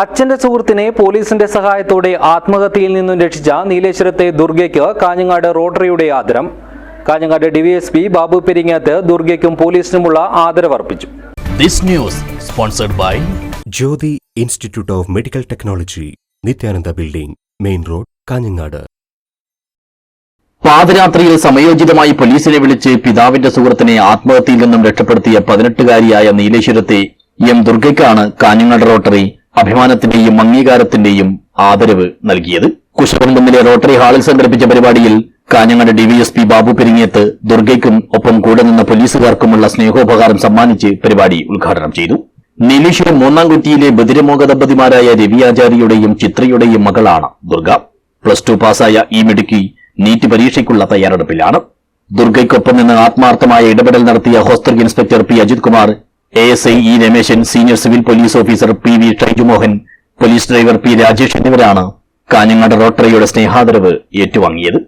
അച്ഛന്റെ സുഹൃത്തിനെ പോലീസിന്റെ സഹായത്തോടെ ആത്മഹത്യയിൽ നിന്നും രക്ഷിച്ച നീലേശ്വരത്തെ ദുർഗയ്ക്ക് കാഞ്ഞങ്ങാട് റോട്ടറിയുടെ ആദരം. കാഞ്ഞങ്ങാട് ഡിവിഎസ്പി ബാബു പെരിങ്ങാത്ത് ദുർഗയ്ക്കും പോലീസിനുമുള്ള ആദരവർപ്പിച്ചു This news sponsored by Jyothi institute of medical technology Nithyananda building main road Kanhangad. പാതിരാത്രിയിൽ സമയോചിതമായി പോലീസിനെ വിളിച്ച് പിതാവിന്റെ സുഹൃത്തിനെ ആത്മഹത്യയിൽ നിന്നും രക്ഷപ്പെടുത്തിയ പതിനെട്ടുകാരിയായ നീലേശ്വരത്തെ എം ദുർഗയ്ക്കാണ് കാഞ്ഞങ്ങാട് റോട്ടറി അഭിമാനത്തിന്റെയും അംഗീകാരത്തിന്റെയും ആദരവ് നൽകിയത് കുശവൻകുന്നിലെ റോട്ടറി ഹാളിൽ സംഘടിപ്പിച്ച പരിപാടിയിൽ കാഞ്ഞങ്ങാട് ഡിവിഎസ്പി ബാബു പെരിങ്ങേത്ത് ദുർഗയ്ക്കും ഒപ്പം കൂടെ നിന്ന പോലീസുകാർക്കുമുള്ള സ്നേഹോപകാരം സമ്മാനിച്ച് പരിപാടി ഉദ്ഘാടനം ചെയ്തു. നീലേശ്വരം മൂന്നാം കുറ്റിയിലെ ബദിരമോഹ ദമ്പതിമാരായ രവി ആചാര്യയുടെയും ചിത്രയുടെയും മകളാണ് ദുർഗ. പ്ലസ് ടു പാസായ ഈ മിടുക്കി നീറ്റ് പരീക്ഷയ്ക്കുള്ള തയ്യാറെടുപ്പിലാണ്. ദുർഗയ്ക്കൊപ്പം നിന്ന് ആത്മാർത്ഥമായ ഇടപെടൽ നടത്തിയ hostel inspector P. Ajith Kumar A S I E Rameshan senior civil police officer P V Shaijumohan police driver P Rajesh എന്നിവരാണ് കാഞ്ഞങ്ങാട് റോട്ടറിയുടെ സ്നേഹാദരവ് ഏറ്റുവാങ്ങിയത്.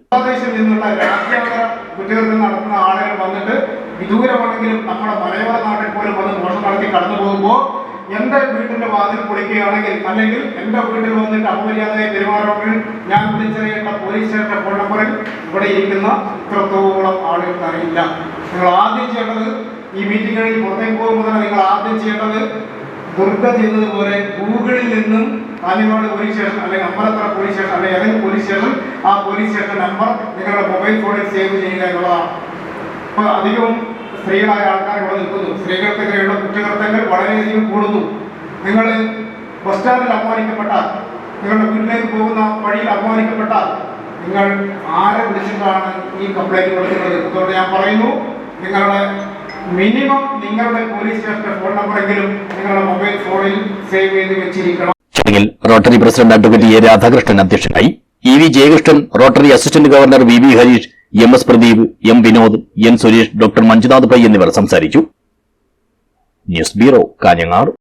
വിദൂരമാണെങ്കിലും നമ്മുടെ പോകുമ്പോൾ എന്റെ വീട്ടിന്റെ വാതിൽ പൊളിക്കുകയാണെങ്കിൽ അല്ലെങ്കിൽ എന്റെ വീട്ടിൽ വന്നിട്ട് അപമര്യാദയെ പെരുമാറുകയും ഞാൻ വിളിച്ചറിയേണ്ട പോലീസ് സ്റ്റേഷന്റെ ഫോൺ നമ്പറിൽ ഇവിടെ ഇരിക്കുന്ന ഇത്രത്തോളം ആളുകൾക്ക് അറിയില്ല നിങ്ങൾ ആദ്യം ചെയ്യേണ്ടത് ഈ കഴിഞ്ഞ് പുറത്തേക്ക് പോകുമ്പോൾ തന്നെ നിങ്ങൾ ആദ്യം ചെയ്യേണ്ടത് ദുർഗ ചെയ്തതുപോലെ ഗൂഗിളിൽ നിന്നും കാഞ്ഞങ്ങാട് പോലീസ് സ്റ്റേഷൻ അല്ലെങ്കിൽ അമ്പലത്തറ പോലീസ് സ്റ്റേഷൻ അല്ലെങ്കിൽ ഏതെങ്കിലും പോലീസ് സ്റ്റേഷൻ ആ പോലീസ് സ്റ്റേഷൻ നമ്പർ നിങ്ങളുടെ മൊബൈൽ ഫോണിൽ സേവ് ചെയ്യുക എന്നുള്ളതാണ്. അപ്പോൾ അധികവും സ്ത്രീകളായ ആൾക്കാർ ഇവിടെ നിൽക്കുന്നു. സ്ത്രീകൾക്കെതിരെയുള്ള കുറ്റകൃത്യങ്ങൾ വളരെയധികം കൂടുന്നു. നിങ്ങൾ ബസ് സ്റ്റാൻഡിൽ അപമാനിക്കപ്പെട്ടാൽ നിങ്ങളുടെ വീട്ടിലേക്ക് പോകുന്ന വഴിയിൽ അപമാനിക്കപ്പെട്ടാൽ നിങ്ങൾ ആരെ വിളിച്ചിട്ടാണ് ഈ കംപ്ലൈന്റ് കൊടുക്കുന്നത്? അതുകൊണ്ട് ഞാൻ പറയുന്നു നിങ്ങളുടെ മിനിമം നിങ്ങളുടെ പോലീസ് സ്റ്റേഷന്റെ ഫോൺ നമ്പറെങ്കിലും നിങ്ങളുടെ മൊബൈൽ ഫോണിൽ സേവ് ചെയ്ത് വെച്ചിരിക്കണം. ചടങ്ങിൽ rotary president advocate A Radhakrishnan അധ്യക്ഷനായി. E V Jayakrishnan rotary assistant governor V V Hareesh M S Pradeep M Vinod N Suresh doctor Manjunath Pai എന്നിവർ സംസാരിച്ചു. News bureau Kanhangad.